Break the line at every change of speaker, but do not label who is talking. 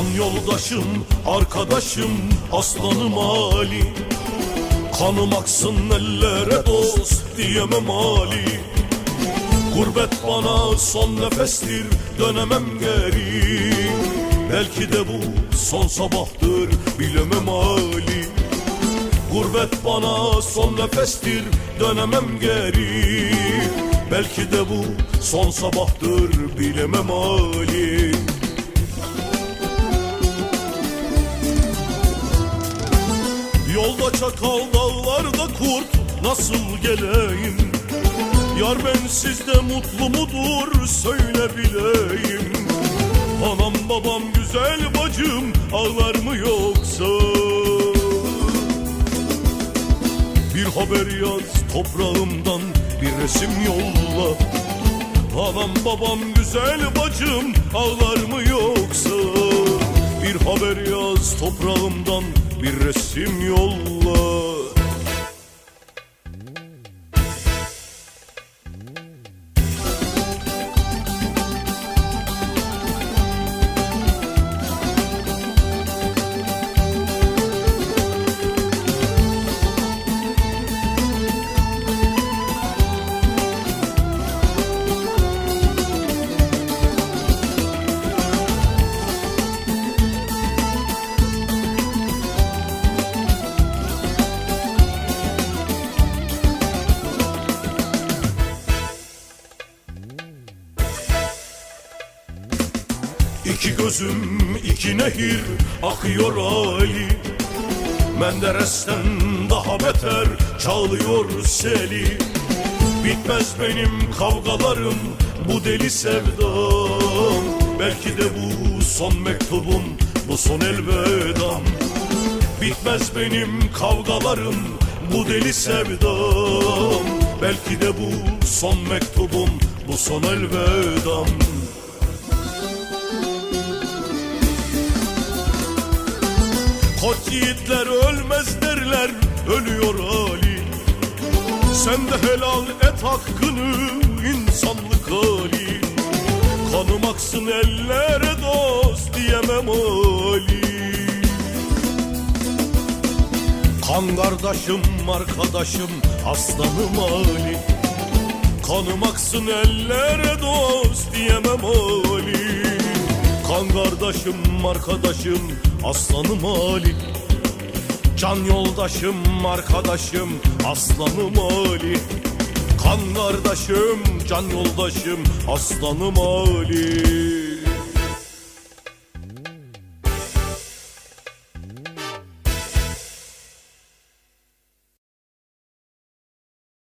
Can yoldaşım, arkadaşım, aslanım Ali. Kanım aksın ellere dost diyemem Ali. Gurbet bana son nefestir dönemem geri. Belki de bu son sabahtır bilemem Ali. Gurbet bana son nefestir dönemem geri. Belki de bu son sabahtır bilemem Ali Yolda çakal dağlarda kurt nasıl geleyim? Yar ben sizde mutlu mudur söyle bileyim Anam babam güzel bacım ağlar mı yoksa? Bir haber yaz toprağımdan bir resim yolla. Anam babam güzel bacım ağlar mı yoksa Bir haber yaz toprağımdan bir resim yolla İki gözüm iki nehir akıyor Ali Menderes'ten daha beter çalıyor seli. Bitmez benim kavgalarım bu deli sevdam. Belki de bu son mektubum bu son elvedam. Bitmez benim kavgalarım bu deli sevdam. Belki de bu son mektubum bu son elvedam Koç yiğitler ölmez derler ölüyor Ali. Sen de helal et hakkını insanlık Ali Kanım aksın ellere dost diyemem Ali. Kan kardeşim arkadaşım aslanım Ali. Kanım aksın ellere dost diyemem Ali Kan kardeşim arkadaşım aslanım Ali. Can yoldaşım arkadaşım aslanım Ali. Kan kardeşim can yoldaşım aslanım Ali